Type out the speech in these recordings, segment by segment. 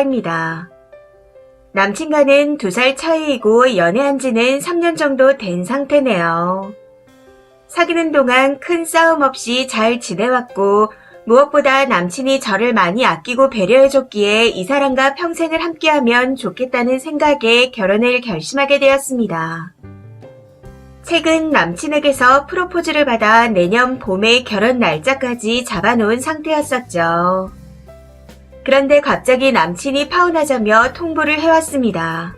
입니다. 남친과는 두 살 차이이고 연애한 지는 3년 정도 된 상태네요. 사귀는 동안 큰 싸움 없이 잘 지내왔고 무엇보다 남친이 저를 많이 아끼고 배려해줬기에 이 사람과 평생을 함께하면 좋겠다는 생각에 결혼을 결심하게 되었습니다. 최근 남친에게서 프로포즈를 받아 내년 봄에 결혼 날짜까지 잡아놓은 상태였었죠. 그런데 갑자기 남친이 파혼하자며 통보를 해왔습니다.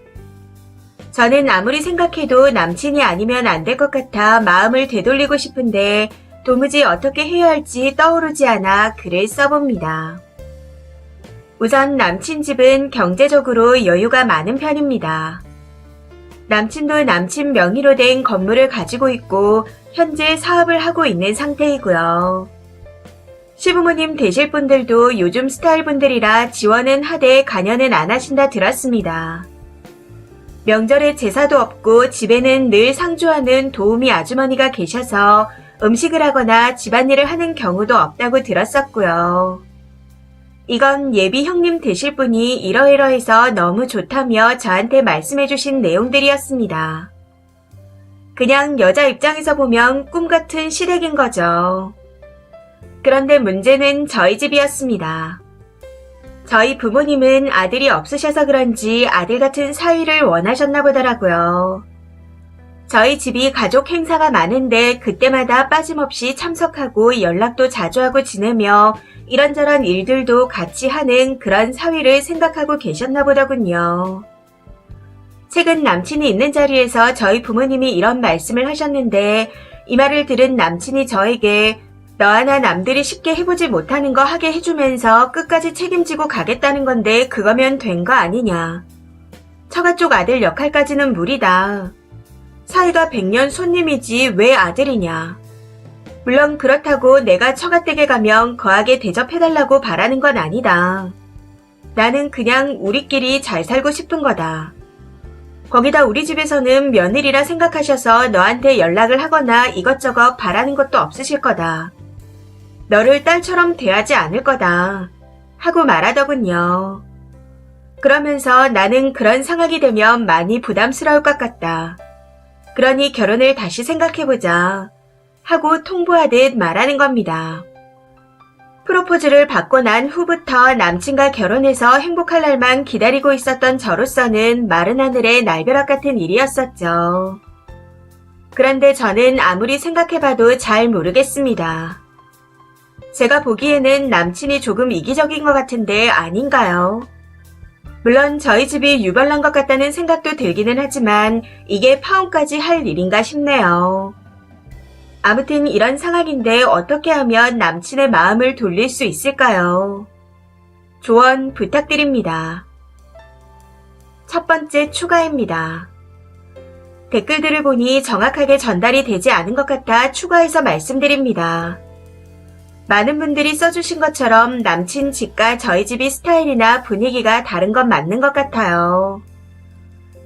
저는 아무리 생각해도 남친이 아니면 안 될 것 같아 마음을 되돌리고 싶은데 도무지 어떻게 해야 할지 떠오르지 않아 글을 써봅니다. 우선 남친 집은 경제적으로 여유가 많은 편입니다. 남친도 남친 명의로 된 건물을 가지고 있고 현재 사업을 하고 있는 상태이고요. 시부모님 되실 분들도 요즘 스타일 분들이라 지원은 하되 간여는 안 하신다 들었습니다. 명절에 제사도 없고 집에는 늘 상주하는 도우미 아주머니가 계셔서 음식을 하거나 집안일을 하는 경우도 없다고 들었었고요. 이건 예비 형님 되실 분이 이러이러해서 너무 좋다며 저한테 말씀해주신 내용들이었습니다. 그냥 여자 입장에서 보면 꿈 같은 시댁인 거죠. 그런데 문제는 저희 집이었습니다. 저희 부모님은 아들이 없으셔서 그런지 아들 같은 사위를 원하셨나 보더라고요. 저희 집이 가족 행사가 많은데 그때마다 빠짐없이 참석하고 연락도 자주 하고 지내며 이런저런 일들도 같이 하는 그런 사위를 생각하고 계셨나 보더군요. 최근 남친이 있는 자리에서 저희 부모님이 이런 말씀을 하셨는데 이 말을 들은 남친이 저에게 너 하나 남들이 쉽게 해보지 못하는 거 하게 해주면서 끝까지 책임지고 가겠다는 건데 그거면 된 거 아니냐. 처가 쪽 아들 역할까지는 무리다. 사이가 백년 손님이지 왜 아들이냐. 물론 그렇다고 내가 처가댁에 가면 거하게 대접해달라고 바라는 건 아니다. 나는 그냥 우리끼리 잘 살고 싶은 거다. 거기다 우리 집에서는 며느리라 생각하셔서 너한테 연락을 하거나 이것저것 바라는 것도 없으실 거다. 너를 딸처럼 대하지 않을 거다. 하고 말하더군요. 그러면서 나는 그런 상황이 되면 많이 부담스러울 것 같다. 그러니 결혼을 다시 생각해보자. 하고 통보하듯 말하는 겁니다. 프로포즈를 받고 난 후부터 남친과 결혼해서 행복할 날만 기다리고 있었던 저로서는 마른 하늘의 날벼락 같은 일이었었죠. 그런데 저는 아무리 생각해봐도 잘 모르겠습니다. 제가 보기에는 남친이 조금 이기적인 것 같은데 아닌가요? 물론 저희 집이 유별난 것 같다는 생각도 들기는 하지만 이게 파혼까지 할 일인가 싶네요. 아무튼 이런 상황인데 어떻게 하면 남친의 마음을 돌릴 수 있을까요? 조언 부탁드립니다. 첫 번째 추가입니다. 댓글들을 보니 정확하게 전달이 되지 않은 것 같아 추가해서 말씀드립니다. 많은 분들이 써주신 것처럼 남친 집과 저희 집이 스타일이나 분위기가 다른 건 맞는 것 같아요.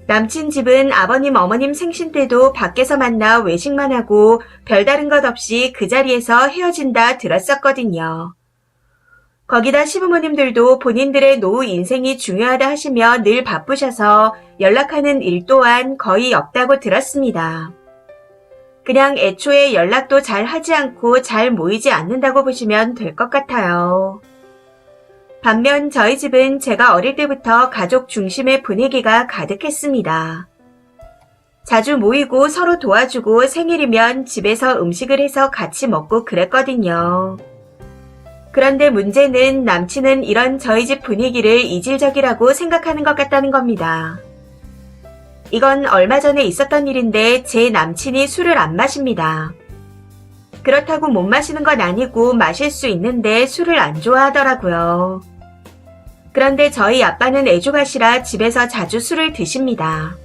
남친 집은 아버님 어머님 생신 때도 밖에서 만나 외식만 하고 별다른 것 없이 그 자리에서 헤어진다 들었었거든요. 거기다 시부모님들도 본인들의 노후 인생이 중요하다 하시며 늘 바쁘셔서 연락하는 일 또한 거의 없다고 들었습니다. 그냥 애초에 연락도 잘 하지 않고 잘 모이지 않는다고 보시면 될 것 같아요. 반면 저희 집은 제가 어릴 때부터 가족 중심의 분위기가 가득했습니다. 자주 모이고 서로 도와주고 생일이면 집에서 음식을 해서 같이 먹고 그랬거든요. 그런데 문제는 남친은 이런 저희 집 분위기를 이질적이라고 생각하는 것 같다는 겁니다. 이건 얼마 전에 있었던 일인데 제 남친이 술을 안 마십니다. 그렇다고 못 마시는 건 아니고 마실 수 있는데 술을 안 좋아하더라고요. 그런데 저희 아빠는 애주가시라 집에서 자주 술을 드십니다.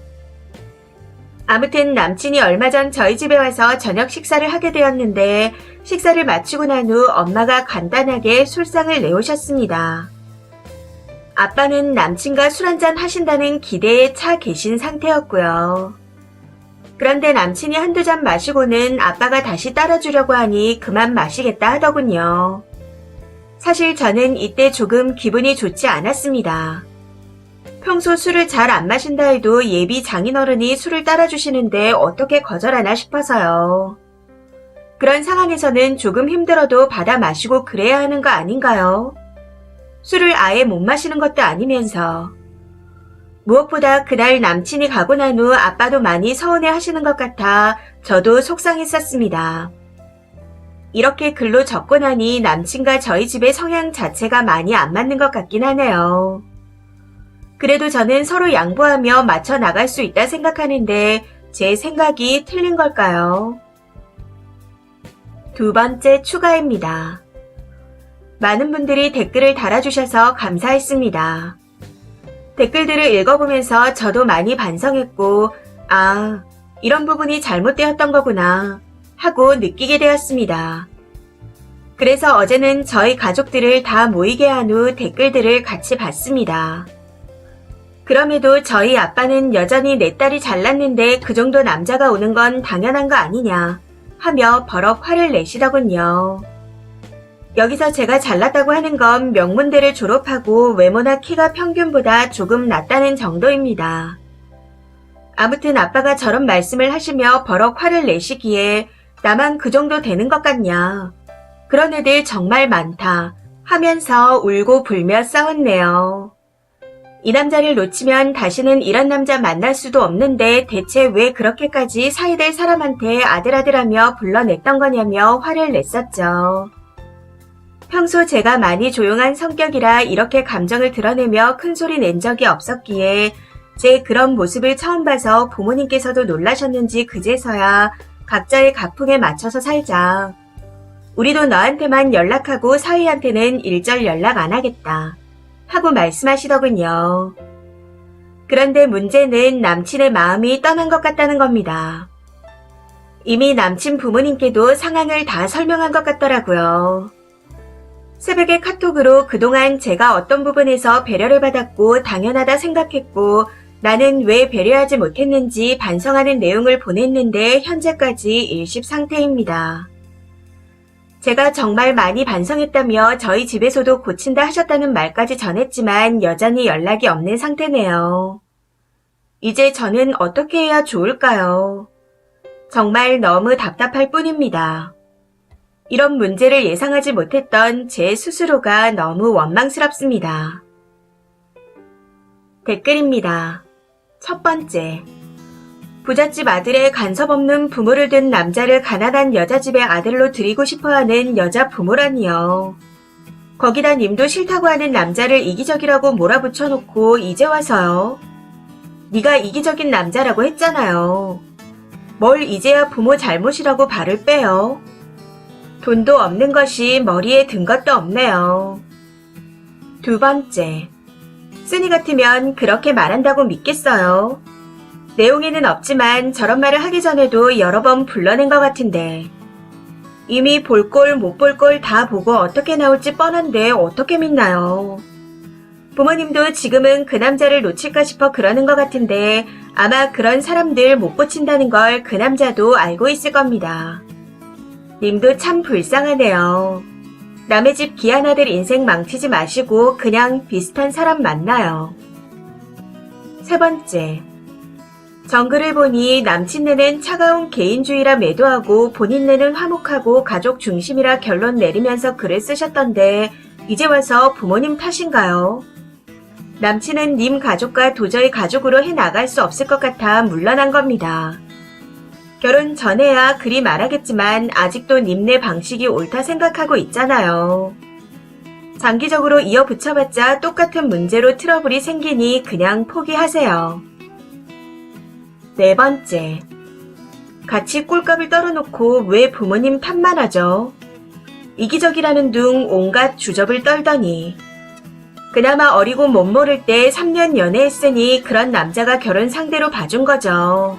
아무튼 남친이 얼마 전 저희 집에 와서 저녁 식사를 하게 되었는데 식사를 마치고 난 후 엄마가 간단하게 술상을 내오셨습니다. 아빠는 남친과 술 한잔 하신다는 기대에 차 계신 상태였고요. 그런데 남친이 한두 잔 마시고는 아빠가 다시 따라주려고 하니 그만 마시겠다 하더군요. 사실 저는 이때 조금 기분이 좋지 않았습니다. 평소 술을 잘 안 마신다 해도 예비 장인어른이 술을 따라주시는데 어떻게 거절하나 싶어서요. 그런 상황에서는 조금 힘들어도 받아 마시고 그래야 하는 거 아닌가요? 술을 아예 못 마시는 것도 아니면서. 무엇보다 그날 남친이 가고 난 후 아빠도 많이 서운해 하시는 것 같아 저도 속상했었습니다. 이렇게 글로 적고 나니 남친과 저희 집의 성향 자체가 많이 안 맞는 것 같긴 하네요. 그래도 저는 서로 양보하며 맞춰 나갈 수 있다 생각하는데 제 생각이 틀린 걸까요? 두 번째 추가입니다. 많은 분들이 댓글을 달아주셔서 감사했습니다. 댓글들을 읽어보면서 저도 많이 반성했고, 아, 이런 부분이 잘못되었던 거구나 하고 느끼게 되었습니다. 그래서 어제는 저희 가족들을 다 모이게 한 후 댓글들을 같이 봤습니다. 그럼에도 저희 아빠는 여전히 내 딸이 잘났는데 그 정도 남자가 오는 건 당연한 거 아니냐 하며 버럭 화를 내시더군요. 여기서 제가 잘났다고 하는 건 명문대를 졸업하고 외모나 키가 평균보다 조금 낮다는 정도입니다. 아무튼 아빠가 저런 말씀을 하시며 버럭 화를 내시기에 나만 그 정도 되는 것 같냐. 그런 애들 정말 많다 하면서 울고 불며 싸웠네요. 이 남자를 놓치면 다시는 이런 남자 만날 수도 없는데 대체 왜 그렇게까지 사이될 사람한테 아들아들하며 불러냈던 거냐며 화를 냈었죠. 평소 제가 많이 조용한 성격이라 이렇게 감정을 드러내며 큰 소리 낸 적이 없었기에 제 그런 모습을 처음 봐서 부모님께서도 놀라셨는지 그제서야 각자의 가풍에 맞춰서 살자. 우리도 너한테만 연락하고 사위한테는 일절 연락 안 하겠다. 하고 말씀하시더군요. 그런데 문제는 남친의 마음이 떠난 것 같다는 겁니다. 이미 남친 부모님께도 상황을 다 설명한 것 같더라고요. 새벽에 카톡으로 그동안 제가 어떤 부분에서 배려를 받았고 당연하다 생각했고 나는 왜 배려하지 못했는지 반성하는 내용을 보냈는데 현재까지 일십 상태입니다. 제가 정말 많이 반성했다며 저희 집에서도 고친다 하셨다는 말까지 전했지만 여전히 연락이 없는 상태네요. 이제 저는 어떻게 해야 좋을까요? 정말 너무 답답할 뿐입니다. 이런 문제를 예상하지 못했던 제 스스로가 너무 원망스럽습니다. 댓글입니다. 첫 번째. 부잣집 아들의 간섭 없는 부모를 둔 남자를 가난한 여자 집의 아들로 들이고 싶어 하는 여자 부모라니요. 거기다 님도 싫다고 하는 남자를 이기적이라고 몰아붙여 놓고 이제 와서요. 네가 이기적인 남자라고 했잖아요. 뭘 이제야 부모 잘못이라고 발을 빼요. 돈도 없는 것이 머리에 든 것도 없네요. 두 번째. 쓰니 같으면 그렇게 말한다고 믿겠어요. 내용에는 없지만 저런 말을 하기 전에도 여러 번 불러낸 것 같은데. 이미 볼 꼴 못 볼 꼴 다 보고 어떻게 나올지 뻔한데 어떻게 믿나요? 부모님도 지금은 그 남자를 놓칠까 싶어 그러는 것 같은데 아마 그런 사람들 못 고친다는 걸 그 남자도 알고 있을 겁니다. 님도 참 불쌍하네요. 남의 집 귀한 아들 인생 망치지 마시고 그냥 비슷한 사람 만나요. 세 번째. 정글을 보니 남친 네는 차가운 개인주의라 매도하고 본인 네는 화목하고 가족 중심이라 결론 내리면서 글을 쓰셨던데 이제 와서 부모님 탓인가요? 남친은 님 가족과 도저히 가족으로 해 나갈 수 없을 것 같아 물러난 겁니다. 결혼 전에야 그리 말하겠지만 아직도 님네 방식이 옳다 생각하고 있잖아요. 장기적으로 이어 붙여봤자 똑같은 문제로 트러블이 생기니 그냥 포기하세요. 네 번째. 같이 꼴값을 떨어놓고 왜 부모님 탓만 하죠? 이기적이라는 둥 온갖 주접을 떨더니 그나마 어리고 못 모를 때 3년 연애했으니 그런 남자가 결혼 상대로 봐준 거죠.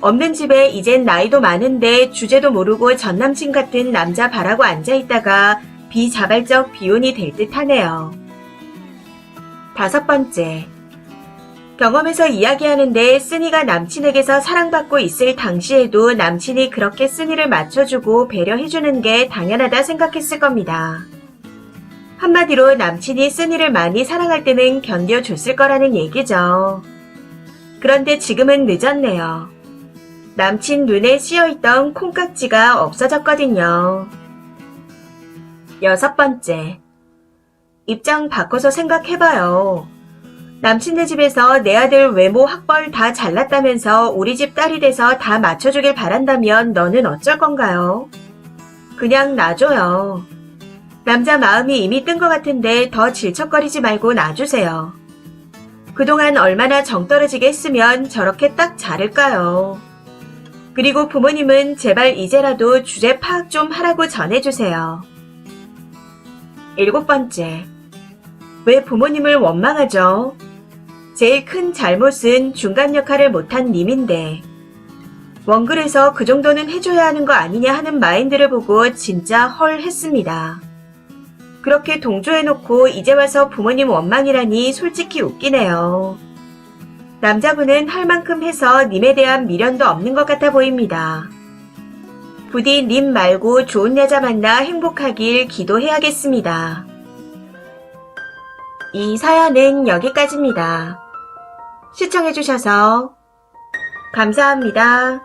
없는 집에 이젠 나이도 많은데 주제도 모르고 전남친 같은 남자 바라고 앉아있다가 비자발적 비혼이 될 듯 하네요. 다섯 번째. 경험에서 이야기하는데 쓰니가 남친에게서 사랑받고 있을 당시에도 남친이 그렇게 쓰니를 맞춰주고 배려해주는 게 당연하다 생각했을 겁니다. 한마디로 남친이 쓴이를 많이 사랑할 때는 견뎌줬을 거라는 얘기죠. 그런데 지금은 늦었네요. 남친 눈에 씌어있던 콩깍지가 없어졌거든요. 여섯 번째. 입장 바꿔서 생각해봐요. 남친네 집에서 내 아들 외모 학벌 다 잘났다면서 우리 집 딸이 돼서 다 맞춰주길 바란다면 너는 어쩔 건가요? 그냥 놔줘요. 남자 마음이 이미 뜬 것 같은데 더 질척거리지 말고 놔주세요. 그동안 얼마나 정 떨어지게 했으면 저렇게 딱 자를까요? 그리고 부모님은 제발 이제라도 주제 파악 좀 하라고 전해주세요. 일곱 번째. 왜 부모님을 원망하죠? 제일 큰 잘못은 중간 역할을 못한 님인데. 원글에서 그 정도는 해줘야 하는 거 아니냐 하는 마인드를 보고 진짜 헐 했습니다. 그렇게 동조해놓고 이제 와서 부모님 원망이라니 솔직히 웃기네요. 남자분은 할 만큼 해서 님에 대한 미련도 없는 것 같아 보입니다. 부디 님 말고 좋은 여자 만나 행복하길 기도해야겠습니다. 이 사연은 여기까지입니다. 시청해주셔서 감사합니다.